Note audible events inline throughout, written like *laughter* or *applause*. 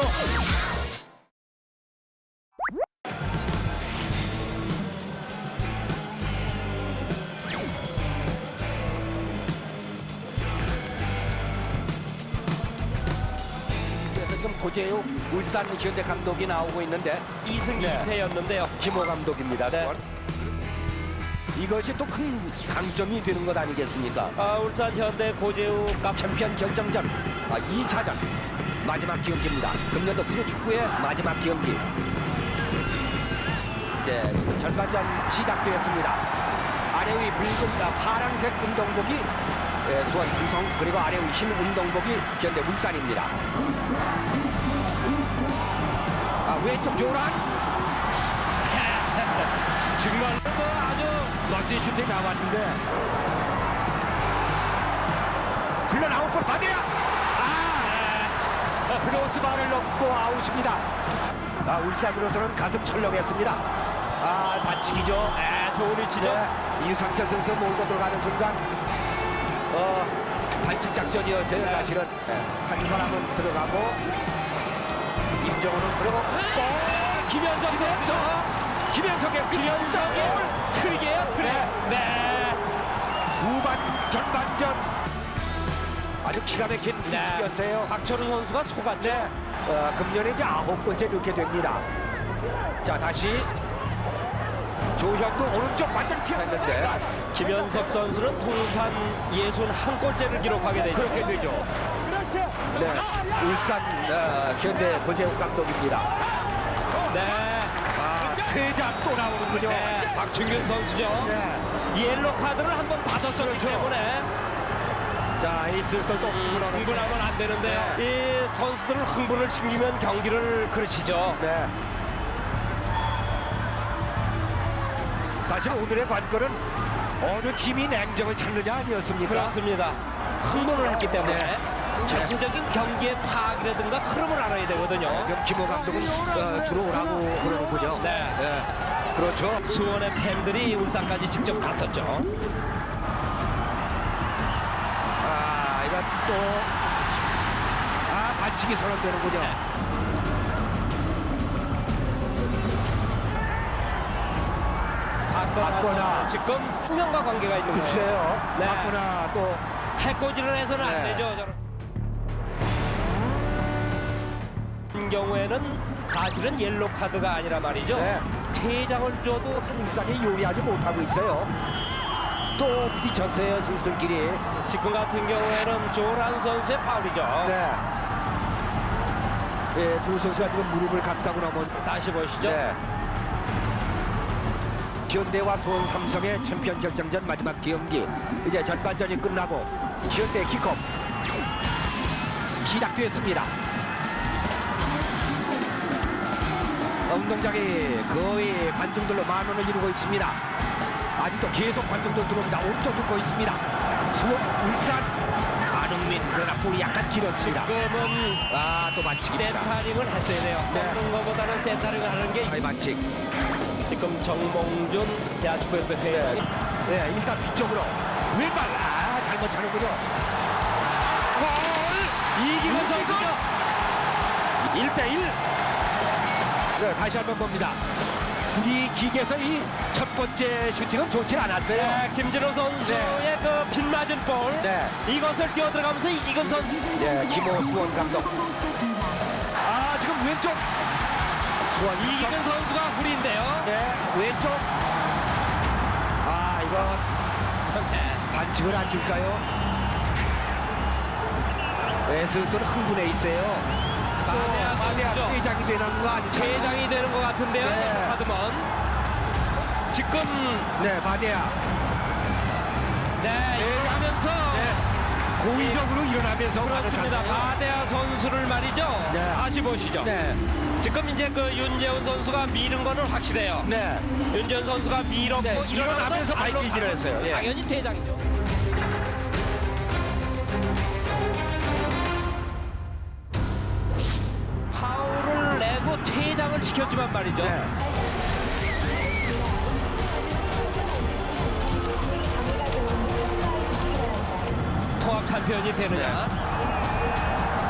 또. 그래서 지금 고재우 울산 현대 감독이 나오고 있는데 이승 네. 2패였는데요. 김호 감독입니다. 네. 이것이 또 큰 강점이 되는 것 아니겠습니까? 아, 울산 현대 고재우 깜 챔피언 결정전 아, 2차전 마지막 경기입니다. 금년도 프로 축구의 마지막 경기. 네, 절반전 시작되었습니다. 아래 위 붉은 아, 파란색 운동복이 예, 수원 삼성 그리고 아래 위 흰 운동복이 현대 울산입니다. 아, 왼쪽 조란 *laughs* 정말 뭐 아주 멋진 슈팅이 나왔는데 볼 받아야 아 크로스바를 넘고 아웃입니다 아 울산으로서는 가슴 철렁했습니다 아 반칙이죠 아, 좋은 위치죠. 네, 이상철 선수 몰고 들어가는 순간 어 반칙 작전이었어요 네. 사실은 네, 한 사람은 들어가고 임정호는 그리고 또 김현석 선수. 김현석의 김현석의 트릭이에요, 트릭. 네. 후반 전반전 아주 기가 막힌 네. 경기였어요 박철우 선수가 속았죠. 네, 어, 금년에 이제 아홉 번째 이렇게 됩니다. 자, 다시 조형도 오른쪽 완전 피했는데 김현석 선수는 통산 61골째를 기록하게 되죠. 그렇게 되죠. 네, 울산 어, 현대 고재욱 감독입니다. 네. 아, 세장 또 나오는군요. 네, 박충균 선수죠. 네. 옐로 카드를 한번 받았었기 그렇죠. 때문에 자, 에이스들 또 흥분하는 흥분하면 안 되는데요. 이 선수들을 흥분을 시키면 경기를 그르치죠. 네. 사실 오늘의 관건은 어느 팀이 냉정을 찾느냐 아니었습니까? 그렇습니다. 흥분을 했기 때문에 네. 전체적인 경기의 파악이라든가 흐름을 알아야 되거든요. 지금 김호 감독은 어, 들어오라고 그러는군요. 네. 그렇죠. 수원의 팬들이 울산까지 직접 갔었죠. 또, 아, 반칙이 선언되는군요. 선수 지금 투명과 관계가 있는 거예요. 글쎄요. 네. 맞구나, 또. 해코지를 해서는 안 네. 되죠. 저런. 같은 경우에는 사실은 옐로 카드가 아니라 말이죠. 네. 퇴장을 줘도 한 울산이 요리하지 못하고 있어요. 또 부딪혔어요, 선수들끼리. 지금 같은 경우에는 조란 선수의 파울이죠. 네. 예, 두 선수가 지금 무릎을 감싸고 나면. 다시 보시죠. 네. 현대와 수원 삼성의 챔피언 결정전 마지막 경기. 이제 전반전이 끝나고 현대 킥업 시작됐습니다. 운동장이 거의 관중들로 만 원을 이루고 있습니다. 아직도 계속 관중들 들어옵니다. 온도 듣고 있습니다. 수원, 울산, 안흥민 그러나 볼이 약간 길었습니다. 지금은 아, 또 반칙입니다. 센터링을 했어야 돼요. 네. 꺾는 것보다는 센터링을 하는 게 아이 반칙. 지금 정몽준 대한축구협회 회장이 네, 일단 뒤쪽으로 왼발 아 잘못 차는군요. 골 이기근 선수죠. 1대1. 네, 다시 한번 봅니다. 프리킥에서 이 첫 번째 슈팅은 좋지 않았어요. 네, 김진호 선수의 그 빗맞은 볼 네. 이것을 뛰어 들어가면서 이기근 선수 네, 김호 수원 감독. 아 지금 왼쪽 수원. 이기근 선수가 후리인데요. 네, 왼쪽. 아 이거 네. 반칙을 안 줄까요? 네, 선수들은 흥분해 있어요. 마네아 마네아 선수죠. 퇴장이 되는 거 아니죠? 퇴장이 되는 것 같은데요. 네. 카드면 지금 네, 마네아. 네 일어나면서 네, 고의적으로 일어나면서 그렇습니다. 맞았잖아요. 마대아 선수를 말이죠. 네. 다시 보시죠. 네, 지금 이제 그 윤재훈 선수가 미는 거는 확실해요. 네. 윤재훈 선수가 밀었고 네, 일어나면서 발길질을 했어요. 예. 당연히 퇴장이죠. 시켰지만 말이죠. 네. 통합 챔피언이 되느냐.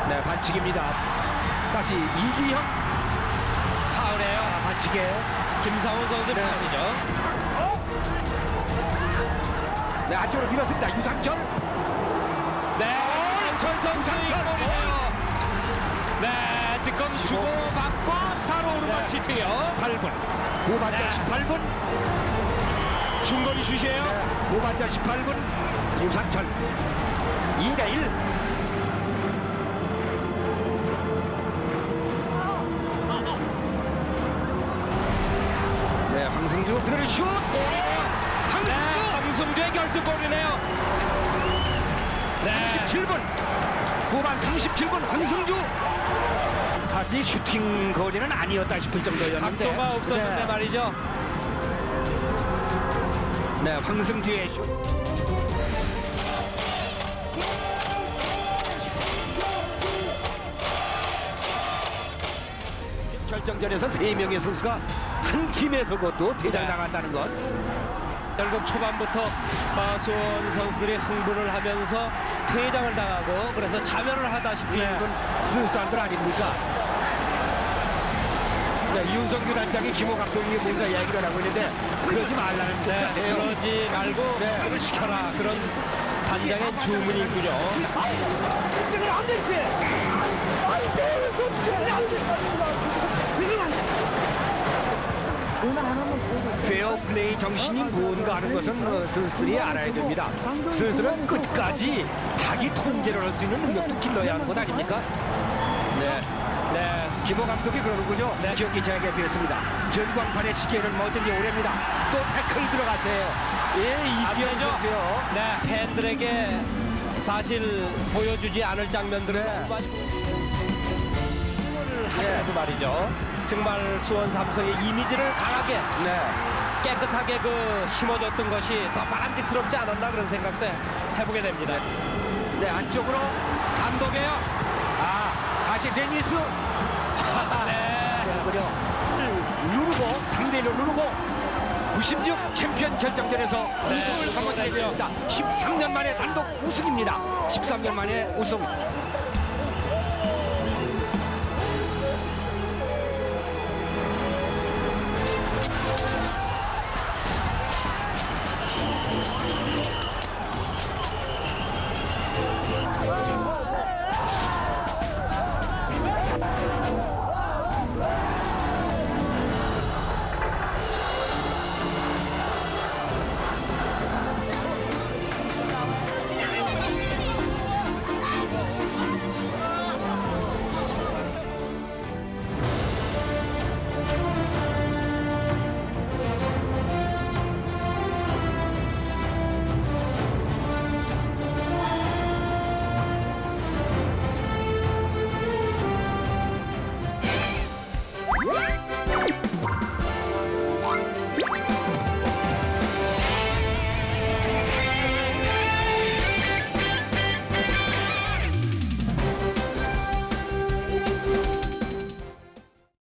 네, 반칙입니다. 다시 이기형 파울이에요. 아, 반칙에 김상훈 선수 네. 파울이죠. 네, 안쪽으로 밀었습니다. 유상철. 네. 김철 선수 유상철. 이 네, 지금 주고 받고 사로 오른발 네. 슈팅이요. 8분. 후반전 네. 18분. 중거리 슛이에요. 후반전 18분. 유상철. 2대 1. 네, 황승주 그대로 슛. 네, 황승주. 황승주의 결승골이네요. 네. 37분 후반 37분 황승주 사실 슈팅 거리는 아니었다 싶을 정도였는데 각도가 없었는데 네, 말이죠. 네 황승주의 슛 결정전에서 세 명의 선수가 한 팀에서 그것도 퇴장당한다는 것 결국 초반부터 어, 수원 선수들이 흥분을 하면서 퇴장을 당하고 그래서 자멸을 하다시피 네. 선수단들 아닙니까? 네, 윤성규 단장이 김호 감독이 뭔가 얘기를 하고 있는데 그러지 말라는 네, 뜻이에요. 그러지 말고 네. 그를 시켜라 그런 단장의 주문이 있군요. 페어 플레이 정신이 뭔가 하는 것은 어, 선수들이 알아야 됩니다. 선수들은 끝까지 자기 통제를 할 수 있는 능력도 길러야 하는 것 아닙니까? 네. 네, 김호 감독이 그러는군요. 네. 기억이 제게 비었습니다. 전광판의 시계는 뭐든지 오래입니다. 또 태클 들어갔어요. 예, 되죠? 선수요. 네, 팬들에게 사실 보여주지 않을 장면들을 네. 보여주는 하더라도 말이죠. 정말 수원 삼성의 이미지를 강하게 네. 깨끗하게 그 심어줬던 것이 더 바람직스럽지 않았나 그런 생각도 해보게 됩니다. 네, 안쪽으로 단독이에요. 아, 다시 데니스. 그려 누르고 상대 1로 누르고 96 챔피언 결정전에서 우승을 한번 달려있다. 13년 만에 단독 우승입니다. 13년 만에 우승.